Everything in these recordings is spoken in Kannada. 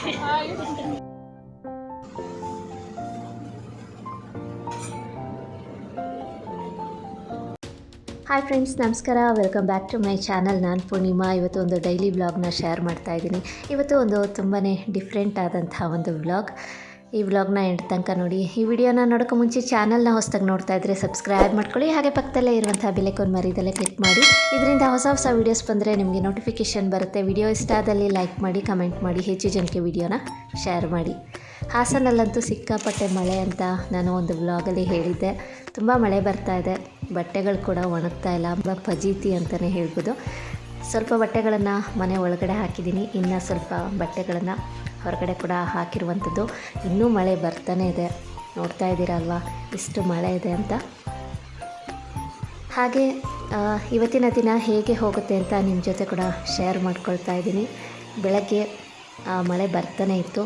ಹಾಯ್ ಫ್ರೆಂಡ್ಸ್ ನಮಸ್ಕಾರ. Welcome back to my channel ನಾನು ಪೂರ್ಣಿಮಾ. ಇವತ್ತು ಒಂದು ಡೈಲಿ ವ್ಲಾಗ್ನ ಶೇರ್ ಮಾಡ್ತಾ ಇದ್ದೀನಿ. ಇವತ್ತು ಒಂದು ತುಂಬಾ ಡಿಫ್ರೆಂಟ್ ಆದಂಥ ಒಂದು ವ್ಲಾಗ್ ಈ ವ್ಲಾಗ್ನ ಎಂಡ್ ತನಕ ನೋಡಿ. ಈ ವಿಡಿಯೋನ ನೋಡೋಕೆ ಮುಂಚೆ ಚಾನಲ್ನ ಹೊಸದಾಗಿ ನೋಡ್ತಾ ಇದ್ದರೆ ಸಬ್ಸ್ಕ್ರೈಬ್ ಮಾಡ್ಕೊಳ್ಳಿ. ಹಾಗೆ ಪಕ್ಕದಲ್ಲೇ ಇರುವಂಥ ಬೆಲೆಕೋನ್ ಮರಿದಲ್ಲೇ ಕ್ಲಿಕ್ ಮಾಡಿ. ಇದರಿಂದ ಹೊಸ ಹೊಸ ವೀಡಿಯೋಸ್ ಬಂದರೆ ನಿಮಗೆ ನೋಟಿಫಿಕೇಷನ್ ಬರುತ್ತೆ. ವಿಡಿಯೋ ಇಷ್ಟ ಆದಲ್ಲಿ ಲೈಕ್ ಮಾಡಿ ಕಮೆಂಟ್ ಮಾಡಿ, ಹೆಚ್ಚು ಜನಕ್ಕೆ ವಿಡಿಯೋನ ಶೇರ್ ಮಾಡಿ. ಹಾಸನಲ್ಲಂತೂ ಸಿಕ್ಕಾಪಟ್ಟೆ ಮಳೆ ಅಂತ ನಾನು ಒಂದು ವ್ಲಾಗಲ್ಲಿ ಹೇಳಿದ್ದೆ. ತುಂಬ ಮಳೆ ಬರ್ತಾ ಇದೆ. ಬಟ್ಟೆಗಳು ಕೂಡ ಒಣಗ್ತಾ ಇಲ್ಲ. ತುಂಬ ಫಜೀತಿ ಅಂತಲೇ ಹೇಳ್ಬೋದು. ಸ್ವಲ್ಪ ಬಟ್ಟೆಗಳನ್ನು ಮನೆ ಒಳಗಡೆ ಹಾಕಿದ್ದೀನಿ. ಇನ್ನು ಸ್ವಲ್ಪ ಬಟ್ಟೆಗಳನ್ನು ಹೊರಗಡೆ ಕೂಡ ಹಾಕಿರುವಂಥದ್ದು. ಇನ್ನೂ ಮಳೆ ಬರ್ತಾನೆ ಇದೆ. ನೋಡ್ತಾ ಇದ್ದೀರಲ್ವ? ಇಷ್ಟು ಮಳೆ ಇದೆ ಅಂತ. ಹಾಗೆ ಇವತ್ತಿನ ದಿನ ಹೇಗೆ ಹೋಗುತ್ತೆ ಅಂತ ನಿಮ್ಮ ಜೊತೆ ಕೂಡ ಶೇರ್ ಮಾಡ್ಕೊಳ್ತಾ ಇದ್ದೀನಿ. ಬೆಳಗ್ಗೆ ಮಳೆ ಬರ್ತಾನೆ ಇತ್ತು.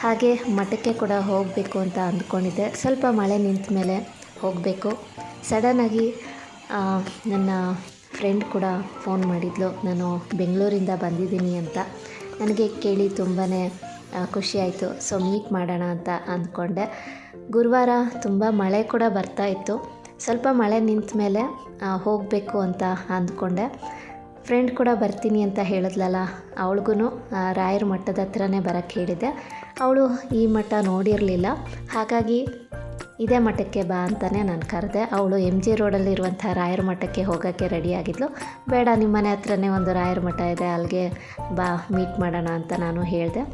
ಹಾಗೆ ಮಠಕ್ಕೆ ಕೂಡ ಹೋಗಬೇಕು ಅಂತ ಅಂದ್ಕೊಂಡಿದ್ದೆ. ಸ್ವಲ್ಪ ಮಳೆ ನಿಂತ ಮೇಲೆ ಹೋಗಬೇಕು. ಸಡನ್ನಾಗಿ ನನ್ನ ಫ್ರೆಂಡ್ ಕೂಡ ಫೋನ್ ಮಾಡಿದ್ಲು. ನಾನು ಬೆಂಗಳೂರಿಂದ ಬಂದಿದ್ದೀನಿ ಅಂತ. ನನಗೆ ಕೇಳಿ ತುಂಬಾ ಖುಷಿಯಾಯಿತು. ಸೊ ಮೀಟ್ ಮಾಡೋಣ ಅಂತ ಅಂದ್ಕೊಂಡೆ. ಗುರುವಾರ ತುಂಬ ಮಳೆ ಕೂಡ ಬರ್ತಾ ಇತ್ತು. ಸ್ವಲ್ಪ ಮಳೆ ನಿಂತ ಮೇಲೆ ಹೋಗಬೇಕು ಅಂತ ಅಂದ್ಕೊಂಡೆ. ಫ್ರೆಂಡ್ ಕೂಡ ಬರ್ತೀನಿ ಅಂತ ಹೇಳಿದ್ಲಲ್ಲ ಅವಳಿಗೂ ರಾಯರ ಮಠದ ಹತ್ರನೇ ಬರೋಕ್ಕೆ ಹೇಳಿದೆ. ಅವಳು ಈ ಮಠ ನೋಡಿರಲಿಲ್ಲ. ಹಾಗಾಗಿ ಇದೇ ಮಠಕ್ಕೆ ಬಾ ಅಂತಲೇ ನಾನು ಕರೆದೆ. ಅವಳು ಎಂ ಜಿ ರೋಡಲ್ಲಿರುವಂಥ ರಾಯರ ಮಠಕ್ಕೆ ಹೋಗೋಕ್ಕೆ ರೆಡಿಯಾಗಿದ್ಲು ಬೇಡ, ನಿಮ್ಮ ಮನೆ ಹತ್ರನೇ ಒಂದು ರಾಯರ ಮಠ ಇದೆ, ಅಲ್ಲಿಗೆ ಬಾ ಮೀಟ್ ಮಾಡೋಣ ಅಂತ ನಾನು ಹೇಳಿದೆ.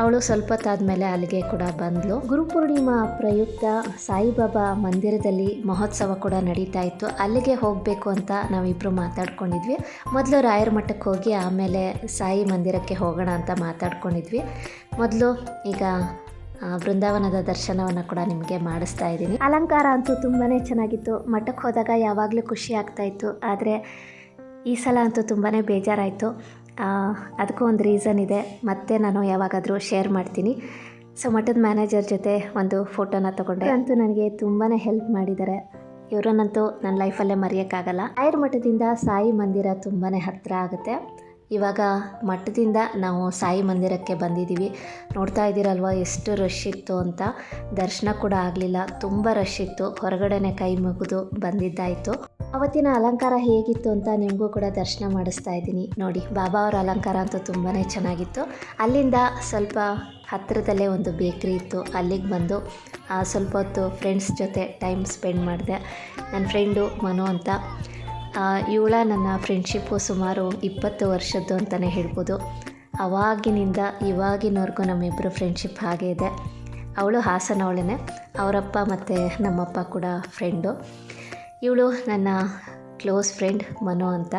ಅವಳು ಸ್ವಲ್ಪ ಹೊತ್ತಾದಮೇಲೆ ಅಲ್ಲಿಗೆ ಕೂಡ ಬಂದಳು ಗುರುಪೂರ್ಣಿಮಾ ಪ್ರಯುಕ್ತ ಸಾಯಿಬಾಬಾ ಮಂದಿರದಲ್ಲಿ ಮಹೋತ್ಸವ ಕೂಡ ನಡೀತಾ ಇತ್ತು. ಅಲ್ಲಿಗೆ ಹೋಗಬೇಕು ಅಂತ ನಾವಿಬ್ಬರು ಮಾತಾಡ್ಕೊಂಡಿದ್ವಿ. ಮೊದಲು ರಾಯರ ಮಠಕ್ಕೆ ಹೋಗಿ ಆಮೇಲೆ ಸಾಯಿ ಮಂದಿರಕ್ಕೆ ಹೋಗೋಣ ಅಂತ ಮಾತಾಡ್ಕೊಂಡಿದ್ವಿ. ಮೊದಲು ಈಗ ಬೃಂದಾವನದ ದರ್ಶನವನ್ನು ಕೂಡ ನಿಮಗೆ ಮಾಡಿಸ್ತಾ ಇದ್ದೀನಿ. ಅಲಂಕಾರ ಅಂತೂ ತುಂಬಾ ಚೆನ್ನಾಗಿತ್ತು. ಮಠಕ್ಕೆ ಹೋದಾಗ ಯಾವಾಗಲೂ ಖುಷಿ ಆಗ್ತಾ ಇತ್ತು. ಆದರೆ ಈ ಸಲ ಅಂತೂ ತುಂಬಾ ಬೇಜಾರಾಯಿತು. ಅದಕ್ಕೂ ಒಂದು ರೀಸನ್ ಇದೆ. ಮತ್ತೆ ನಾನು ಯಾವಾಗಾದರೂ ಶೇರ್ ಮಾಡ್ತೀನಿ. ಸೊ ಮಠದ ಮ್ಯಾನೇಜರ್ ಜೊತೆ ಒಂದು ಫೋಟೋನ ತೊಗೊಂಡೆ. ಅಂತೂ ನನಗೆ ತುಂಬಾ ಹೆಲ್ಪ್ ಮಾಡಿದ್ದಾರೆ. ಇವರನ್ನಂತೂ ನನ್ನ ಲೈಫಲ್ಲೇ ಮರೆಯೋಕ್ಕಾಗಲ್ಲ. ಆಯರ್ ಮಠದಿಂದ ಸಾಯಿ ಮಂದಿರ ತುಂಬಾ ಹತ್ತಿರ ಆಗುತ್ತೆ. ಇವಾಗ ಮಠದಿಂದ ನಾವು ಸಾಯಿ ಮಂದಿರಕ್ಕೆ ಬಂದಿದ್ದೀವಿ. ನೋಡ್ತಾ ಇದ್ದೀರಲ್ವ, ಎಷ್ಟು ರಶ್ ಇತ್ತು ಅಂತ. ದರ್ಶನ ಕೂಡ ಆಗಲಿಲ್ಲ, ತುಂಬ ರಶ್ ಇತ್ತು. ಹೊರಗಡೆನೆ ಕೈ ಮುಗಿದು ಬಂದಿದ್ದಾಯಿತು. ಅವತ್ತಿನ ಅಲಂಕಾರ ಹೇಗಿತ್ತು ಅಂತ ನಿಮಗೂ ಕೂಡ ದರ್ಶನ ಮಾಡಿಸ್ತಾ ಇದ್ದೀನಿ. ನೋಡಿ, ಬಾಬಾ ಅವರ ಅಲಂಕಾರ ಅಂತೂ ತುಂಬಾ ಚೆನ್ನಾಗಿತ್ತು. ಅಲ್ಲಿಂದ ಸ್ವಲ್ಪ ಹತ್ತಿರದಲ್ಲೇ ಒಂದು ಬೇಕ್ರಿ ಇತ್ತು. ಅಲ್ಲಿಗೆ ಬಂದು ಸ್ವಲ್ಪ ಹೊತ್ತು ಫ್ರೆಂಡ್ಸ್ ಜೊತೆ ಟೈಮ್ ಸ್ಪೆಂಡ್ ಮಾಡಿದೆ. ನನ್ನ ಫ್ರೆಂಡು ಮನು ಅಂತ. ಇವಳ ನನ್ನ ಫ್ರೆಂಡ್ಶಿಪ್ಪು ಸುಮಾರು ಇಪ್ಪತ್ತು ವರ್ಷದ್ದು ಅಂತಲೇ ಹೇಳ್ಬೋದು. ಅವಾಗಿನಿಂದ ಇವಾಗಿನವರೆಗೂ ನಮ್ಮಿಬ್ಬರು ಫ್ರೆಂಡ್ಶಿಪ್ ಹಾಗೆ ಇದೆ. ಅವಳು ಹಾಸನವಳೇ ಅವರಪ್ಪ ಮತ್ತು ನಮ್ಮಪ್ಪ ಕೂಡ ಫ್ರೆಂಡು ಇವಳು ನನ್ನ ಕ್ಲೋಸ್ ಫ್ರೆಂಡ್ ಮನು ಅಂತ.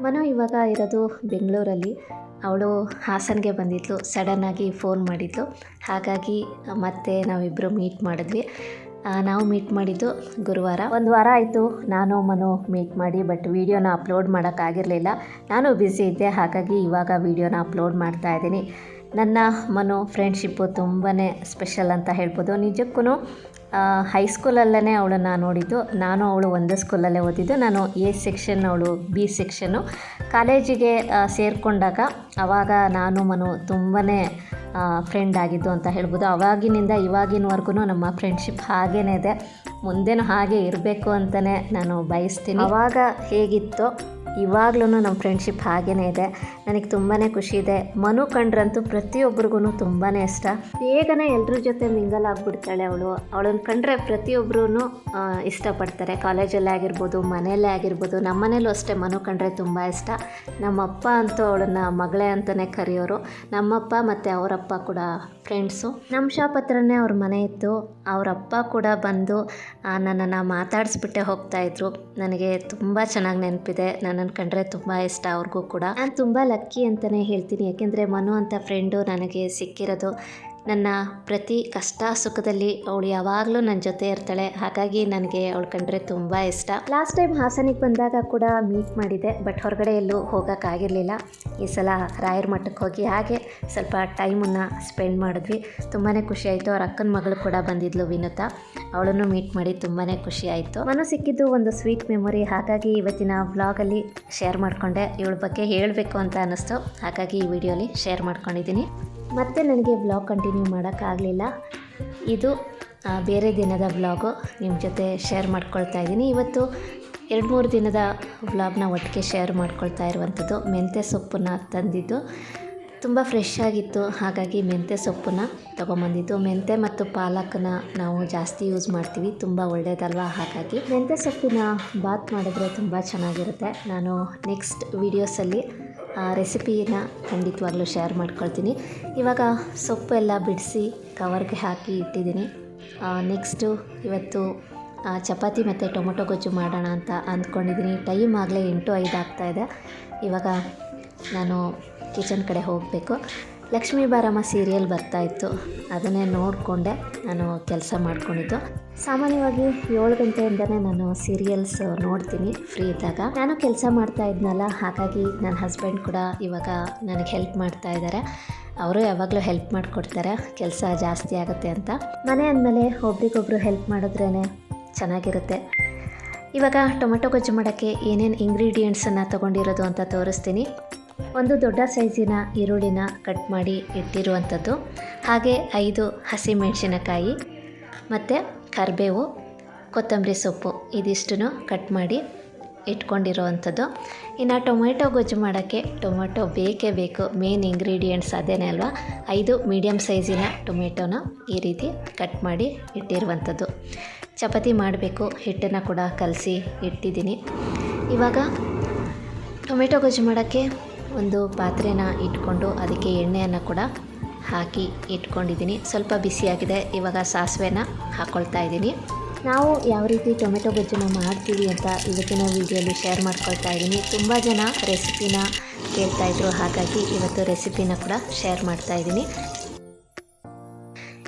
ಮನು ಇವಾಗ ಇರೋದು ಬೆಂಗಳೂರಲ್ಲಿ. ಅವಳು ಹಾಸನ್ಗೆ ಬಂದಿದ್ಲು ಸಡನ್ನಾಗಿ ಫೋನ್ ಮಾಡಿದ್ಲು. ಹಾಗಾಗಿ ಮತ್ತೆ ನಾವಿಬ್ಬರು ಮೀಟ್ ಮಾಡಿದ್ವಿ. ನಾವು ಮೀಟ್ ಮಾಡಿದ್ದು ಗುರುವಾರ. ಒಂದು ವಾರ ಆಯಿತು ನಾನು ಮನು ಮೀಟ್ ಮಾಡಿ ಬಟ್ ವೀಡಿಯೋನ ಅಪ್ಲೋಡ್ ಮಾಡೋಕ್ಕಾಗಿರಲಿಲ್ಲ ನಾನು ಬ್ಯುಸಿ ಇದ್ದೆ, ಹಾಗಾಗಿ ಇವಾಗ ವೀಡಿಯೋನ ಅಪ್ಲೋಡ್ ಮಾಡ್ತಾ ಇದ್ದೀನಿ. ನನ್ನ ಮನು ಫ್ರೆಂಡ್ಶಿಪ್ಪು ತುಂಬಾ ಸ್ಪೆಷಲ್ ಅಂತ ಹೇಳ್ಬೋದು. ನಿಜಕ್ಕೂ ಹೈಸ್ಕೂಲಲ್ಲೇ ಅವಳನ್ನು ನೋಡಿದ್ದು. ನಾನು ಅವಳು ಒಂದೇ ಸ್ಕೂಲಲ್ಲೇ ಓದಿದ್ದು. ನಾನು ಎ ಸೆಕ್ಷನ್ ಅವಳು ಬಿ ಸೆಕ್ಷನ್ನು ಕಾಲೇಜಿಗೆ ಸೇರಿಕೊಂಡಾಗ ಆವಾಗ ನಾನು, ಮನು ತುಂಬಾ ಫ್ರೆಂಡ್ ಆಗಿದ್ದು ಅಂತ ಹೇಳ್ಬೋದು. ಅವಾಗಿನಿಂದ ಇವಾಗಿನವರೆಗೂ ನಮ್ಮ ಫ್ರೆಂಡ್ಶಿಪ್ ಹಾಗೇ ಇದೆ. ಮುಂದೆನೂ ಹಾಗೆ ಇರಬೇಕು ಅಂತಲೇ ನಾನು ಬಯಸ್ತೀನಿ. ಅವಾಗ ಹೇಗಿತ್ತೋ ಇವಾಗ್ಲೂ ನಮ್ಮ ಫ್ರೆಂಡ್ಶಿಪ್ ಹಾಗೇ ಇದೆ. ನನಗೆ ತುಂಬಾ ಖುಷಿ ಇದೆ. ಮನು ಕಂಡ್ರಂತೂ ಪ್ರತಿಯೊಬ್ಬರಿಗೂ ತುಂಬಾ ಇಷ್ಟ. ಬೇಗನೆ ಎಲ್ಲರ ಜೊತೆ ಮಿಂಗಲ್ ಆಗಿಬಿಡ್ತಾಳೆ ಅವಳು. ಅವಳನ್ನು ಕಂಡ್ರೆ ಪ್ರತಿಯೊಬ್ಬರೂ ಇಷ್ಟಪಡ್ತಾರೆ. ಕಾಲೇಜಲ್ಲೇ ಆಗಿರ್ಬೋದು, ಮನೆಯಲ್ಲೇ ಆಗಿರ್ಬೋದು ನಮ್ಮ ಮನೇಲೂ ಅಷ್ಟೇ ಮನು ಕಂಡ್ರೆ ತುಂಬ ಇಷ್ಟ. ನಮ್ಮಪ್ಪ ಅಂತೂ ಅವಳನ್ನು ಮಗಳೇ ಅಂತಲೇ ಕರೆಯೋರು. ನಮ್ಮಪ್ಪ ಮತ್ತು ಅವರಪ್ಪ ಕೂಡ ಫ್ರೆಂಡ್ಸು ನಮ್ಮ ಶಾಪ್ ಹತ್ರನೇ ಅವ್ರ ಮನೆ ಇತ್ತು. ಅವರಪ್ಪ ಕೂಡ ಬಂದು ನನ್ನನ್ನು ಮಾತಾಡಿಸ್ಬಿಟ್ಟೆ ಹೋಗ್ತಾಯಿದ್ರು ನನಗೆ ತುಂಬ ಚೆನ್ನಾಗಿ ನೆನಪಿದೆ. ನನ್ನನ್ನು ಕಂಡ್ರೆ ತುಂಬ ಇಷ್ಟ ಅವ್ರಿಗೂ ಕೂಡ. ನಾನು ತುಂಬ ಲಕ್ಕಿ ಅಂತಲೇ ಹೇಳ್ತೀನಿ. ಯಾಕೆಂದರೆ ಮನು ಅಂತ ಫ್ರೆಂಡು ನನಗೆ ಸಿಕ್ಕಿರೋದು ನನ್ನ ಪ್ರತಿ ಕಷ್ಟ ಸುಖದಲ್ಲಿ ಅವಳು ಯಾವಾಗಲೂ ನನ್ನ ಜೊತೆ ಇರ್ತಾಳೆ. ಹಾಗಾಗಿ ನನಗೆ ಅವಳು ಕಂಡ್ರೆ ತುಂಬ ಇಷ್ಟ. ಲಾಸ್ಟ್ ಟೈಮ್ ಹಾಸನಿಗೆ ಬಂದಾಗ ಕೂಡ ಮೀಟ್ ಮಾಡಿದೆ. ಬಟ್ ಹೊರಗಡೆ ಎಲ್ಲೂ ಹೋಗೋಕ್ಕಾಗಿರಲಿಲ್ಲ ಈ ಸಲ ರಾಯರ ಮಠಕ್ಕೆ ಹೋಗಿ ಹಾಗೆ ಸ್ವಲ್ಪ ಟೈಮನ್ನು ಸ್ಪೆಂಡ್ ಮಾಡಿದ್ವಿ. ತುಂಬಾ ಖುಷಿ ಆಯಿತು. ಅವ್ರ ಅಕ್ಕನ ಮಗಳು ಕೂಡ ಬಂದಿದ್ಲು ವಿನುತಾ. ಅವಳನ್ನು ಮೀಟ್ ಮಾಡಿ ತುಂಬಾ ಖುಷಿ ಆಯಿತು. ಸಿಕ್ಕಿದ್ದು ಒಂದು ಸ್ವೀಟ್ ಮೆಮೊರಿ ಹಾಗಾಗಿ ಇವತ್ತಿನ ವ್ಲಾಗಲ್ಲಿ ಶೇರ್ ಮಾಡಿಕೊಂಡೆ. ಇವಳ ಬಗ್ಗೆ ಹೇಳಬೇಕು ಅಂತ ಅನ್ನಿಸ್ತು ಹಾಗಾಗಿ ಈ ವಿಡಿಯೋಲಿ ಶೇರ್ ಮಾಡ್ಕೊಂಡಿದ್ದೀನಿ. ಮತ್ತೆ ನನಗೆ ವ್ಲಾಗ್ ಕಂಟಿನ್ಯೂ ಮಾಡೋಕ್ಕಾಗಲಿಲ್ಲ. ಇದು ಬೇರೆ ದಿನದ ವ್ಲಾಗು. ನಿಮ್ಮ ಜೊತೆ ಶೇರ್ ಮಾಡ್ಕೊಳ್ತಾ ಇದ್ದೀನಿ. ಇವತ್ತು ಎರಡು ಮೂರು ದಿನದ ವ್ಲಾಗ್ನ ಒಟ್ಟಿಗೆ ಶೇರ್ ಮಾಡ್ಕೊಳ್ತಾ ಇರುವಂಥದ್ದು ಮೆಂತ್ಯ ಸೊಪ್ಪನ್ನ ತಂದಿದ್ದು. ತುಂಬ ಫ್ರೆಶ್ ಆಗಿತ್ತು. ಹಾಗಾಗಿ ಮೆಂತ್ಯ ಸೊಪ್ಪನ್ನ ತೊಗೊಂಬಂದಿದ್ದು. ಮೆಂತ್ಯ ಮತ್ತು ಪಾಲಕನ್ನ ನಾವು ಜಾಸ್ತಿ ಯೂಸ್ ಮಾಡ್ತೀವಿ. ತುಂಬ ಒಳ್ಳೆಯದಲ್ವ ಹಾಗಾಗಿ ಮೆಂತ್ಯ ಸೊಪ್ಪಿನ ಬಾತ್ ಮಾಡಿದ್ರೆ ತುಂಬ ಚೆನ್ನಾಗಿರುತ್ತೆ. ನಾನು ನೆಕ್ಸ್ಟ್ ವೀಡಿಯೋಸಲ್ಲಿ ರೆಸಿಪಿನ ಖಂಡಿತವಾಗ್ಲೂ ಶೇರ್ ಮಾಡ್ಕೊಳ್ತೀನಿ. ಇವಾಗ ಸೊಪ್ಪು ಎಲ್ಲ ಬಿಡಿಸಿ ಕವರ್ಗೆ ಹಾಕಿ ಇಟ್ಟಿದ್ದೀನಿ. ನೆಕ್ಸ್ಟು ಇವತ್ತು ಚಪಾತಿ ಮತ್ತು ಟೊಮೊಟೊ ಗೊಜ್ಜು ಮಾಡೋಣ ಅಂತ ಅಂದ್ಕೊಂಡಿದ್ದೀನಿ. ಟೈಮ್ ಆಗಲೇ ಎಂಟು ಐದು ಆಗ್ತಾಯಿದೆ ಇವಾಗ ನಾನು ಕಿಚನ್ ಕಡೆ ಹೋಗಬೇಕು. ಲಕ್ಷ್ಮೀ ಬಾರಮ್ಮ ಸೀರಿಯಲ್ ಬರ್ತಾಯಿತ್ತು ಅದನ್ನೇ ನೋಡಿಕೊಂಡೆ. ನಾನು ಕೆಲಸ ಮಾಡ್ಕೊಂಡಿದ್ದು. ಸಾಮಾನ್ಯವಾಗಿ ಏಳು ಗಂಟೆಯಿಂದನೇ ನಾನು ಸೀರಿಯಲ್ಸ್ ನೋಡ್ತೀನಿ ಫ್ರೀ ಇದ್ದಾಗ. ನಾನು ಕೆಲಸ ಮಾಡ್ತಾ ಇದ್ನಲ್ಲ, ಹಾಗಾಗಿ ನನ್ನ ಹಸ್ಬೆಂಡ್ ಕೂಡ ಇವಾಗ ನನಗೆ ಹೆಲ್ಪ್ ಮಾಡ್ತಾ ಇದ್ದಾರೆ ಅವರು ಯಾವಾಗಲೂ ಹೆಲ್ಪ್ ಮಾಡಿಕೊಡ್ತಾರೆ. ಕೆಲಸ ಜಾಸ್ತಿ ಆಗುತ್ತೆ ಅಂತ. ಮನೆ ಅಂದಮೇಲೆ ಒಬ್ರಿಗೊಬ್ರು ಹೆಲ್ಪ್ ಮಾಡಿದ್ರೇ ಚೆನ್ನಾಗಿರುತ್ತೆ. ಇವಾಗ ಟೊಮೆಟೊ ಗೊಜ್ಜು ಮಾಡೋಕ್ಕೆ ಏನೇನು ಇಂಗ್ರೀಡಿಯೆಂಟ್ಸನ್ನು ತೊಗೊಂಡಿರೋದು ಅಂತ ತೋರಿಸ್ತೀನಿ. ಒಂದು ದೊಡ್ಡ ಸೈಜಿನ ಈರುಳ್ಳಿನ ಕಟ್ ಮಾಡಿ ಇಟ್ಟಿರುವಂಥದ್ದು. ಹಾಗೆ ಐದು ಹಸಿಮೆಣಸಿನಕಾಯಿ ಮತ್ತು ಕರಿಬೇವು, ಕೊತ್ತಂಬರಿ ಸೊಪ್ಪು ಇದಿಷ್ಟನ್ನು ಕಟ್ ಮಾಡಿ ಇಟ್ಕೊಂಡಿರೋವಂಥದ್ದು. ಇನ್ನು ಟೊಮೆಟೊ ಗೊಜ್ಜು ಮಾಡೋಕ್ಕೆ ಟೊಮೆಟೊ ಬೇಕೇ ಬೇಕು. ಮೇನ್ ಇಂಗ್ರೀಡಿಯೆಂಟ್ಸ್ ಅದೇನೇ ಅಲ್ವಾ? ಐದು ಮೀಡಿಯಮ್ ಸೈಜಿನ ಟೊಮೆಟೊನ ಈ ರೀತಿ ಕಟ್ ಮಾಡಿ ಇಟ್ಟಿರುವಂಥದ್ದು. ಚಪಾತಿ ಮಾಡಬೇಕು, ಹಿಟ್ಟನ್ನು ಕೂಡ ಕಲಸಿ ಇಟ್ಟಿದ್ದೀನಿ. ಇವಾಗ ಟೊಮೆಟೊ ಗೊಜ್ಜು ಮಾಡೋಕ್ಕೆ ಒಂದು ಪಾತ್ರೆನ ಇಟ್ಕೊಂಡು ಅದಕ್ಕೆ ಎಣ್ಣೆಯನ್ನು ಕೂಡ ಹಾಕಿ ಇಟ್ಕೊಂಡಿದ್ದೀನಿ. ಸ್ವಲ್ಪ ಬಿಸಿಯಾಗಿದೆ. ಇವಾಗ ಸಾಸಿವೆನ ಹಾಕ್ಕೊಳ್ತಾ ಇದ್ದೀನಿ. ನಾವು ಯಾವ ರೀತಿ ಟೊಮೆಟೊ ಗೊಜ್ಜನ್ನ ಮಾಡ್ತೀವಿ ಅಂತ ಇವತ್ತಿನ ವಿಡಿಯೋಲಿ ಶೇರ್ ಮಾಡ್ಕೊಳ್ತಾ ಇದ್ದೀನಿ. ತುಂಬ ಜನ ರೆಸಿಪಿನ ಕೇಳ್ತಾಯಿದ್ರು ಹಾಗಾಗಿ ಇವತ್ತು ರೆಸಿಪಿನ ಕೂಡ ಶೇರ್ ಮಾಡ್ತಾ ಇದ್ದೀನಿ.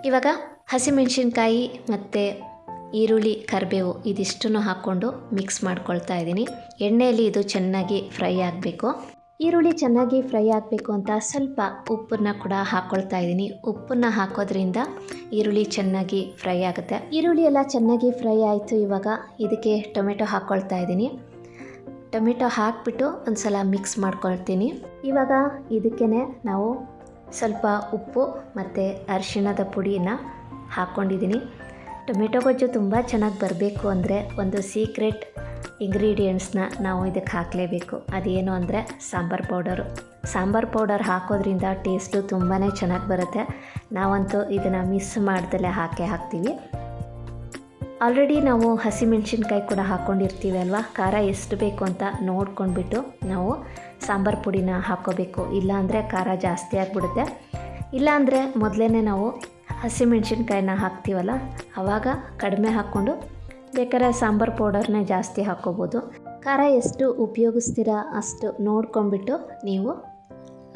ಇವಾಗ ಹಸಿಮೆಣಸಿನ್ಕಾಯಿ ಮತ್ತು ಈರುಳ್ಳಿ, ಕರಿಬೇವು ಇದಿಷ್ಟನ್ನು ಹಾಕ್ಕೊಂಡು ಮಿಕ್ಸ್ ಮಾಡ್ಕೊಳ್ತಾ ಇದ್ದೀನಿ. ಎಣ್ಣೆಯಲ್ಲಿ ಇದು ಚೆನ್ನಾಗಿ ಫ್ರೈ ಆಗಬೇಕು. ಈರುಳ್ಳಿ ಚೆನ್ನಾಗಿ ಫ್ರೈ ಆಗಬೇಕು ಅಂತ ಸ್ವಲ್ಪ ಉಪ್ಪನ್ನು ಕೂಡ ಹಾಕ್ಕೊಳ್ತಾ ಇದ್ದೀನಿ. ಉಪ್ಪನ್ನು ಹಾಕೋದ್ರಿಂದ ಈರುಳ್ಳಿ ಚೆನ್ನಾಗಿ ಫ್ರೈ ಆಗುತ್ತೆ. ಈರುಳ್ಳಿ ಎಲ್ಲ ಚೆನ್ನಾಗಿ ಫ್ರೈ ಆಯಿತು ಇವಾಗ ಇದಕ್ಕೆ ಟೊಮೆಟೊ ಹಾಕ್ಕೊಳ್ತಾ ಇದ್ದೀನಿ. ಟೊಮೆಟೊ ಹಾಕಿಬಿಟ್ಟು ಒಂದು ಸಲ ಮಿಕ್ಸ್ ಮಾಡ್ಕೊಳ್ತೀನಿ. ಇವಾಗ ಇದಕ್ಕೇ ನಾವು ಸ್ವಲ್ಪ ಉಪ್ಪು ಮತ್ತು ಅರಿಶಿಣದ ಪುಡಿನ ಹಾಕ್ಕೊಂಡಿದ್ದೀನಿ ಟೊಮೆಟೊ ಗೊಜ್ಜು ತುಂಬ ಚೆನ್ನಾಗಿ ಬರಬೇಕು ಅಂದರೆ ಒಂದು ಸೀಕ್ರೆಟ್ ಇಂಗ್ರೀಡಿಯೆಂಟ್ಸ್ನ ನಾವು ಇದಕ್ಕೆ ಹಾಕಲೇಬೇಕು. ಅದೇನು ಅಂದರೆ ಸಾಂಬಾರು ಪೌಡರು. ಸಾಂಬಾರು ಪೌಡರ್ ಹಾಕೋದ್ರಿಂದ ಟೇಸ್ಟು ತುಂಬಾ ಚೆನ್ನಾಗಿ ಬರುತ್ತೆ. ನಾವಂತೂ ಇದನ್ನು ಮಿಸ್ ಮಾಡ್ದಲೇ ಹಾಕೇ ಹಾಕ್ತೀವಿ. ಆಲ್ರೆಡಿ ನಾವು ಹಸಿಮೆಣ್ಸಿನ್ಕಾಯಿ ಕೂಡ ಹಾಕ್ಕೊಂಡಿರ್ತೀವಿ ಅಲ್ವಾ? ಖಾರ ಎಷ್ಟು ಬೇಕು ಅಂತ ನೋಡ್ಕೊಂಡ್ಬಿಟ್ಟು ನಾವು ಸಾಂಬಾರು ಪುಡಿನ ಹಾಕ್ಕೋಬೇಕು ಇಲ್ಲಾಂದರೆ ಖಾರ ಜಾಸ್ತಿ ಆಗಿಬಿಡುತ್ತೆ. ಇಲ್ಲಾಂದರೆ ಮೊದಲೇ ನಾವು ಹಸಿಮೆಣ್ಸಿನ್ಕಾಯಿನ ಹಾಕ್ತೀವಲ್ಲ? ಆವಾಗ ಕಡಿಮೆ ಹಾಕ್ಕೊಂಡು ಬೇಕಾದ್ರೆ ಸಾಂಬಾರು ಪೌಡರ್ನ ಜಾಸ್ತಿ ಹಾಕ್ಕೋಬೋದು ಖಾರ ಎಷ್ಟು ಉಪಯೋಗಿಸ್ತೀರಾ ಅಷ್ಟು ನೋಡ್ಕೊಂಬಿಟ್ಟು ನೀವು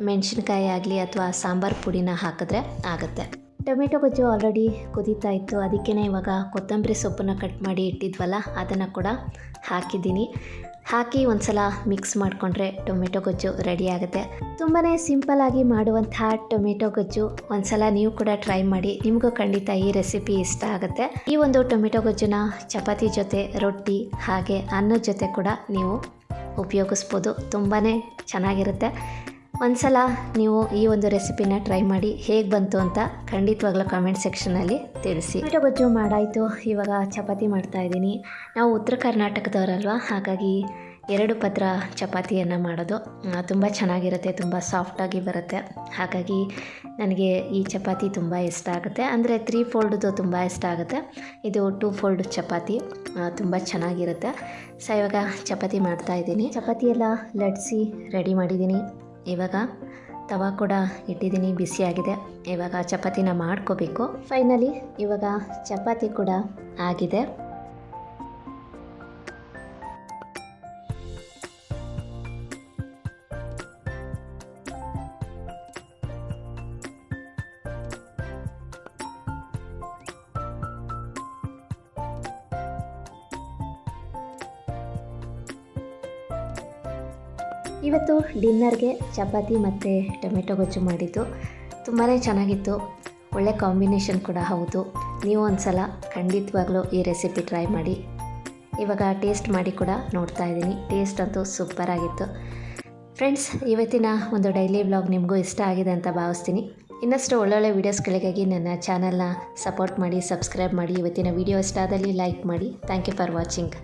ಮೆಣಸಿನ್ಕಾಯಿ ಆಗಲಿ ಅಥವಾ ಸಾಂಬಾರು ಪುಡಿನ ಹಾಕಿದ್ರೆ ಆಗುತ್ತೆ. ಟೊಮೆಟೊ ಗೊಜ್ಜು ಆಲ್ರೆಡಿ ಕುದೀತಾ ಇತ್ತು. ಅದಕ್ಕೇ ಇವಾಗ ಕೊತ್ತಂಬರಿ ಸೊಪ್ಪನ್ನು ಕಟ್ ಮಾಡಿ ಇಟ್ಟಿದ್ವಲ್ಲ, ಅದನ್ನು ಕೂಡ ಹಾಕಿದ್ದೀನಿ. ಹಾಕಿ ಒಂದ್ಸಲ ಮಿಕ್ಸ್ ಮಾಡಿಕೊಂಡ್ರೆ ಟೊಮೆಟೊ ಗೊಜ್ಜು ರೆಡಿ ಆಗುತ್ತೆ. ತುಂಬಾ ಸಿಂಪಲ್ಲಾಗಿ ಮಾಡುವಂತಹ ಟೊಮೆಟೊ ಗೊಜ್ಜು ಒಂದ್ಸಲ ನೀವು ಕೂಡ ಟ್ರೈ ಮಾಡಿ, ನಿಮಗೂ ಖಂಡಿತ ಈ ರೆಸಿಪಿ ಇಷ್ಟ ಆಗುತ್ತೆ. ಈ ಒಂದು ಟೊಮೆಟೊ ಗೊಜ್ಜುನ ಚಪಾತಿ ಜೊತೆ, ರೊಟ್ಟಿ ಹಾಗೆ ಅನ್ನದ ಜೊತೆ ಕೂಡ ನೀವು ಉಪಯೋಗಿಸ್ಬೋದು. ತುಂಬಾ ಚೆನ್ನಾಗಿರುತ್ತೆ. ಒಂದ್ಸಲ ನೀವು ಈ ಒಂದು ರೆಸಿಪಿನ ಟ್ರೈ ಮಾಡಿ ಹೇಗೆ ಬಂತು ಅಂತ ಖಂಡಿತವಾಗ್ಲೂ ಕಮೆಂಟ್ ಸೆಕ್ಷನಲ್ಲಿ ತಿಳಿಸಿ. ಟೊಮೆಟೊ ಗೊಜ್ಜು ಮಾಡಾಯಿತು. ಇವಾಗ ಚಪಾತಿ ಮಾಡ್ತಾ ಇದ್ದೀನಿ. ನಾವು ಉತ್ತರ ಕರ್ನಾಟಕದವರಲ್ವಾ? ಹಾಗಾಗಿ ಎರಡು ಪತ್ರ ಚಪಾತಿಯನ್ನು ಮಾಡೋದು ತುಂಬ ಚೆನ್ನಾಗಿರುತ್ತೆ, ತುಂಬ ಸಾಫ್ಟಾಗಿ ಬರುತ್ತೆ. ಹಾಗಾಗಿ ನನಗೆ ಈ ಚಪಾತಿ ತುಂಬ ಇಷ್ಟ ಆಗುತ್ತೆ. ಅಂದರೆ ತ್ರೀ ಫೋಲ್ಡ್ದು ತುಂಬ ಇಷ್ಟ ಆಗುತ್ತೆ. ಇದು ಟೂ ಫೋಲ್ಡ್ ಚಪಾತಿ ತುಂಬ ಚೆನ್ನಾಗಿರುತ್ತೆ. ಸೊ ಇವಾಗ ಚಪಾತಿ ಮಾಡ್ತಾ ಇದ್ದೀನಿ. ಚಪಾತಿ ಎಲ್ಲ ಲಟ್ಸಿ ರೆಡಿ ಮಾಡಿದ್ದೀನಿ. ಇವಾಗ ತವಾ ಕೂಡ ಇಟ್ಟಿದ್ದೀನಿ ಬಿಸಿಯಾಗಿದೆ ಇವಾಗ ಚಪಾತಿನ ಮಾಡ್ಕೋಬೇಕು. ಫೈನಲಿ ಇವಾಗ ಚಪಾತಿ ಕೂಡ ಆಗಿದೆ. ಇವತ್ತು ಡಿನ್ನರ್ಗೆ ಚಪಾತಿ ಮತ್ತು ಟೊಮೆಟೊ ಗೊಜ್ಜು ಮಾಡಿದ್ದು. ತುಂಬಾ ಚೆನ್ನಾಗಿತ್ತು. ಒಳ್ಳೆ ಕಾಂಬಿನೇಷನ್ ಕೂಡ ಹೌದು. ನೀವು ಒಂದು ಸಲ ಖಂಡಿತವಾಗ್ಲೂ ಈ ರೆಸಿಪಿ ಟ್ರೈ ಮಾಡಿ. ಇವಾಗ ಟೇಸ್ಟ್ ಮಾಡಿ ಕೂಡ ನೋಡ್ತಾ ಇದ್ದೀನಿ. ಟೇಸ್ಟ್ ಅಂತೂ ಸೂಪರಾಗಿತ್ತು ಫ್ರೆಂಡ್ಸ್ ಇವತ್ತಿನ ಒಂದು ಡೈಲಿ ವ್ಲಾಗ್ ನಿಮಗೂ ಇಷ್ಟ ಆಗಿದೆ ಅಂತ ಭಾವಿಸ್ತೀನಿ. ಇನ್ನಷ್ಟು ಒಳ್ಳೊಳ್ಳೆ ವೀಡಿಯೋಸ್ಗಳಿಗಾಗಿ ನನ್ನ ಚಾನಲ್ನ ಸಪೋರ್ಟ್ ಮಾಡಿ ಸಬ್ಸ್ಕ್ರೈಬ್ ಮಾಡಿ. ಇವತ್ತಿನ ವೀಡಿಯೋ ಇಷ್ಟ ಆದಲ್ಲಿ ಲೈಕ್ ಮಾಡಿ. Thank you for watching